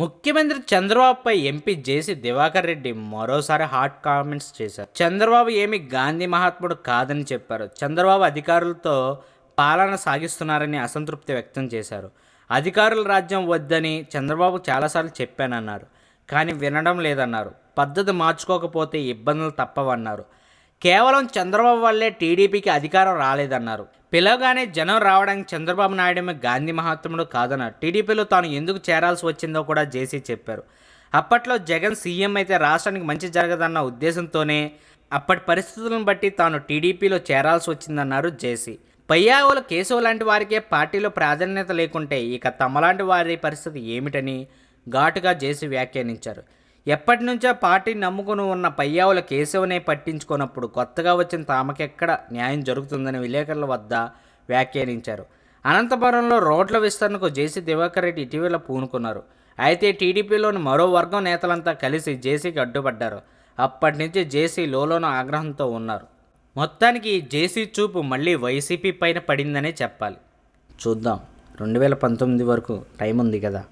ముఖ్యమంత్రి చంద్రబాబుపై ఎంపీ జేసీ దివాకర్ రెడ్డి మరోసారి హాట్ కామెంట్స్ చేశారు. చంద్రబాబు ఏమి గాంధీ మహాత్ముడు కాదని చెప్పారు. చంద్రబాబు అధికారులతో పాలన సాగిస్తున్నారని అసంతృప్తి వ్యక్తం చేశారు. అధికారుల రాజ్యం వద్దని చంద్రబాబు చాలాసార్లు చెప్పానన్నారు. కానీ వినడం లేదన్నారు. పద్ధతి మార్చుకోకపోతే ఇబ్బందులు తప్పవన్నారు. కేవలం చంద్రబాబు వల్లే టీడీపీకి అధికారం రాలేదన్నారు. పిలవగానే జనం రావడానికి చంద్రబాబు నాయుడమే గాంధీ మహాత్ముడు కాదన్నారు. టీడీపీలో తాను ఎందుకు చేరాల్సి వచ్చిందో కూడా జేసీ చెప్పారు. అప్పట్లో జగన్ సీఎం అయితే రాష్ట్రానికి మంచి జరగదన్న ఉద్దేశంతోనే అప్పటి పరిస్థితులను బట్టి తాను టీడీపీలో చేరాల్సి వచ్చిందన్నారు జేసీ. పయ్యావుల కేశవ్ లాంటి వారికే పార్టీలో ప్రాధాన్యత లేకుంటే ఇక తమలాంటి వారి పరిస్థితి ఏమిటని ఘాటుగా జేసీ వ్యాఖ్యానించారు. ఎప్పటి నుంచో పార్టీని నమ్ముకుని ఉన్న పయ్యావుల కేశవనే పట్టించుకున్నప్పుడు కొత్తగా వచ్చిన తామకెక్కడ న్యాయం జరుగుతుందని విలేకరుల వద్ద వ్యాఖ్యానించారు. అనంతపురంలో రోడ్ల విస్తరణకు జేసీ దివాకర్ రెడ్డి ఇటీవల పూనుకున్నారు. అయితే టీడీపీలోని మరో వర్గం నేతలంతా కలిసి జేసీకి అడ్డుపడ్డారు. అప్పటి నుంచి జేసీ లోలోన ఆగ్రహంతో ఉన్నారు. మొత్తానికి ఈ జేసీ చూపు మళ్ళీ వైసీపీ పైన పడిందనే చెప్పాలి. చూద్దాం. రెండు వేల పంతొమ్మిది వరకు టైం ఉంది కదా.